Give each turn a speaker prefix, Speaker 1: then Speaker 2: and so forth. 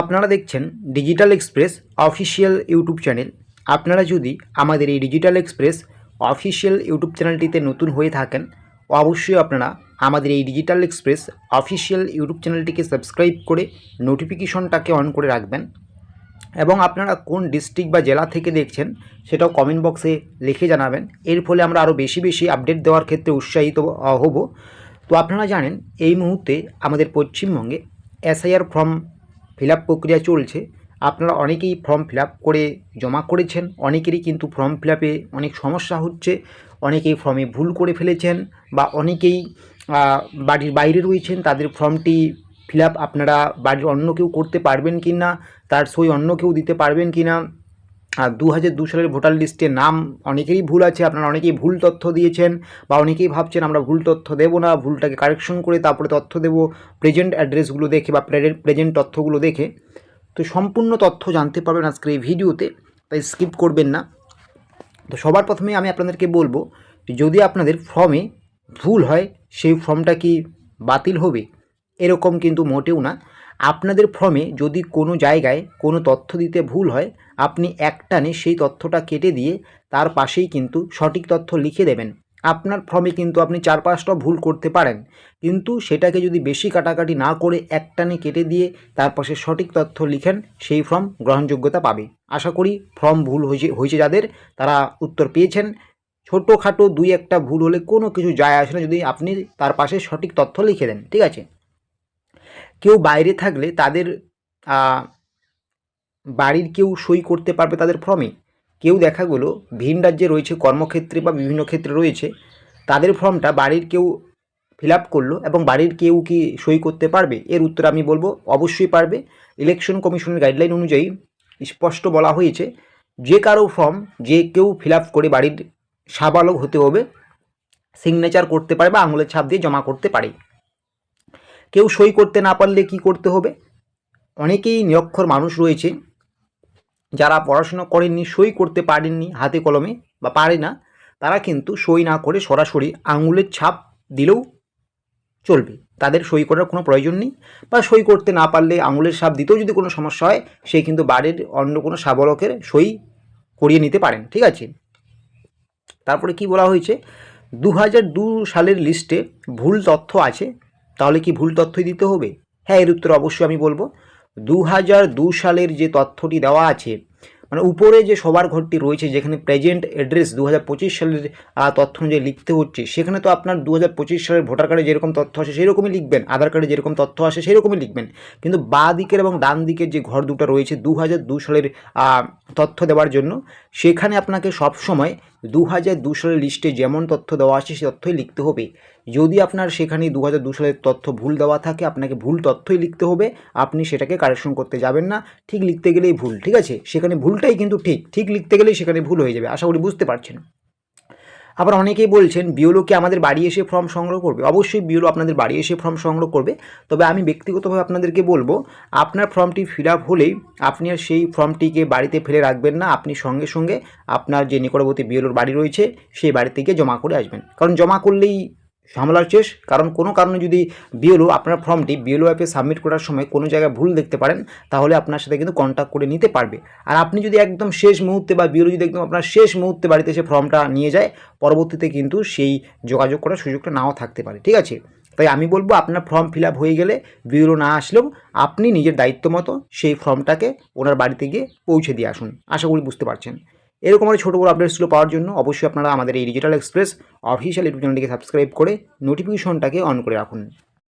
Speaker 1: আপনারা দেখছেন digital express official YouTube channel আপনারা যদি আমাদের এই ডিজিটাল এক্সপ্রেস অফিসিয়াল ইউটিউব চ্যানেলটিতে নতুন হয়ে থাকেন, অবশ্যই আপনারা আমাদের এই ডিজিটাল এক্সপ্রেস অফিসিয়াল ইউটিউব চ্যানেলটিকে সাবস্ক্রাইব করে নোটিফিকেশনটাকে অন করে রাখবেন। এবং আপনারা কোন ডিস্ট্রিক্ট বা জেলা থেকে দেখছেন, সেটাও কমেন্ট বক্সে লিখে জানাবেন। এর ফলে আমরা আরও বেশি বেশি আপডেট দেওয়ার ক্ষেত্রে উৎসাহিত হব। তো আপনারা জানেন, এই মুহূর্তে আমাদের পশ্চিমবঙ্গে এসআইআর ফর্ম ফিল প্রক্রিয়া চলছে। আপনারা অনেকেই ফর্ম ফিল করে জমা করেছেন, অনেকেরই কিন্তু ফর্ম ফিল অনেক সমস্যা হচ্ছে, অনেকেই ফর্মে ভুল করে ফেলেছেন বা অনেকেই বাড়ির বাইরে রয়েছেন, তাদের ফর্মটি ফিল আপ আপনারা বাড়ির অন্য কেউ করতে পারবেন কি না তার সই অন্য কেউ দিতে পারবেন কি না দু হাজার দু সালের ভোটার লিস্টে নাম অনেকেরই ভুল আছে, আপনারা অনেকেই ভুল তথ্য দিয়েছেন বা অনেকেই ভাবছেন আমরা ভুল তথ্য দেবো না, ভুলটাকে কারেকশন করে তারপরে তথ্য দেবো প্রেজেন্ট অ্যাড্রেসগুলো দেখে বা প্রেজেন্ট তথ্যগুলো দেখে। তো সম্পূর্ণ তথ্য জানতে পারবেন আজকের এই ভিডিওতে, তাই স্কিপ করবেন না। তো সবার প্রথমে আমি আপনাদেরকে বলব, যদি আপনাদের ফর্মে ভুল হয়, সেই ফর্মটা কি বাতিল হবে? এরকম কিন্তু মোটেও না। আপনাদের ফর্মে যদি কোনো জায়গায় কোনো তথ্য দিতে ভুল হয় আপনি একটানে সেই তথ্যটা কেটে দিয়ে তার পাশেই কিন্তু সঠিক তথ্য লিখে দেবেন। আপনার ফর্মে কিন্তু আপনি চার পাঁচটা ভুল করতে পারেন। কিন্তু সেটাকে যদি বেশি কাটাকাটি না করে একটানে কেটে দিয়ে তার পাশে সঠিক তথ্য লিখেন, সেই ফর্ম গ্রহণযোগ্যতা পাবে। আশা করি ফর্ম ভুল হয়েছে হয়েছে যাদের, তারা উত্তর পেয়েছেন। ছোটোখাটো দুই একটা ভুল হলে কোনো কিছু যায় আসে না যদি আপনি তার পাশে সঠিক তথ্য লিখে দেন, ঠিক আছে? কেউ বাইরে থাকলে তাদের বাড়ির কেউ সই করতে পারবে তাদের ফর্মে। কেউ দেখা গেলো, ভিন রাজ্যে রয়েছে কর্মক্ষেত্রে বা বিভিন্ন ক্ষেত্রে রয়েছে, তাদের ফর্মটা বাড়ির কেউ ফিল আপ করল এবং বাড়ির কেউ কি সই করতে পারবে? এর উত্তর আমি বলব, অবশ্যই পারবে। ইলেকশন কমিশনের গাইডলাইন অনুযায়ী স্পষ্ট বলা হয়েছে, যে কারও ফর্ম যে কেউ ফিল করে বাড়ির সাবালক হতে হবে সিগনেচার করতে পারে বা আঙুলের ছাপ দিয়ে জমা করতে পারে। কেউ সই করতে না পারলে কি করতে হবে? অনেকেই নিরক্ষর মানুষ রয়েছে যারা পড়াশোনা করেননি, সই করতে পারেননি হাতে কলমে বা পারে না, তারা কিন্তু সই না করে সরাসরি আঙুলের ছাপ দিলেও চলবে। তাদের সই করার কোনো প্রয়োজন নেই বা সই করতে না পারলে আঙুলের ছাপ দিতেও যদি কোনো সমস্যা হয়, সে কিন্তু বাড়ির অন্য কোনো সাবলকের সই করিয়ে নিতে পারেন, ঠিক আছে? তারপরে কি বলা হয়েছে? দু সালের লিস্টে ভুল তথ্য আছে, তাহলে কি ভুল তথ্যই দিতে হবে? হ্যাঁ এর উত্তর অবশ্যই আমি বলব। দু সালের যে তথ্যটি দেওয়া আছে মানে উপরে যে সবার ঘরটি রয়েছে, যেখানে প্রেজেন্ট অ্যাড্রেস দু হাজার পঁচিশ সালের তথ্য অনুযায়ী লিখতে হচ্ছে, সেখানে তো আপনার দু হাজার পঁচিশ সালের ভোটার কার্ডে যেরকম তথ্য আসে সেই রকমই লিখবেন, আধার কার্ডে যেরকম তথ্য আসে সেই রকমই লিখবেন। কিন্তু বাঁ দিকের এবং ডান দিকের যে ঘর দুটো রয়েছে দু সালের তথ্য দেওয়ার জন্য, সেখানে আপনাকে সবসময় দু হাজার দু সালের লিস্টে যেমন তথ্য দেওয়া আছে, সে তথ্যই লিখতে হবে। যদি আপনার সেখানে দু হাজার দু সালের তথ্য ভুল দেওয়া থাকে, আপনাকে ভুল তথ্যই লিখতে হবে। আপনি সেটাকে কারেকশন করতে যাবেন না। ঠিক লিখতে গেলেই ভুল, ঠিক আছে? সেখানে ভুলটাই কিন্তু ঠিক। ঠিক লিখতে গেলেই সেখানে ভুল হয়ে যাবে। আশা করি বুঝতে পারছেন। আবার অনেকেই বলছেন বিওলো কি আমাদের বাড়ি এসে ফর্ম সংগ্রহ করবে? অবশ্যই বিওলো আপনাদের বাড়ি এসে ফর্ম সংগ্রহ করবে। তবে আমি ব্যক্তিগতভাবে আপনাদেরকে বলব, আপনার ফর্মটি ফিল আপ হলেই আপনি আর সেই ফর্মটিকে বাড়িতে ফেলে রাখবেন না। আপনি সঙ্গে সঙ্গে আপনার যে নিকটবর্তী বিওলোর বাড়ি রয়েছে, সেই বাড়ি থেকে জমা করে আসবেন। কারণ জমা করলেই ঝামেলার শেষ। কারণ কোনো কারণে যদি বিএলও আপনার ফর্মটি বিএলও অ্যাপে সাবমিট করার সময় কোনো জায়গায় ভুল দেখতে পারেন, তাহলে আপনার সাথে কিন্তু কন্ট্যাক্ট করে নিতে পারবে। আর আপনি যদি একদম শেষ মুহূর্তে বা বিএলও যদি একদম আপনার শেষ মুহূর্তে বাড়িতে এসে ফর্মটা নিয়ে যায়, পরবর্তীতে কিন্তু সেই যোগাযোগ করার সুযোগটা নাও থাকতে পারে, ঠিক আছে? তাই আমি বলব আপনার ফর্ম ফিল হয়ে গেলে বিউরো না আসলেও আপনি নিজের দায়িত্ব মতো সেই ফর্মটাকে ওনার বাড়িতে গিয়ে পৌঁছে দিয়ে আসুন। আশা করি বুঝতে পারছেন। এরকম আরও ছোটো বড় আপডেটসগুলো পাওয়ার জন্য অবশ্যই আপনারা আমাদের এই ডিজিটাল এক্সপ্রেস অফিসিয়াল ইউটিউব চ্যানেলটিকে সাবস্ক্রাইব করে নোটিফিকেশনটাকে অন করে রাখুন।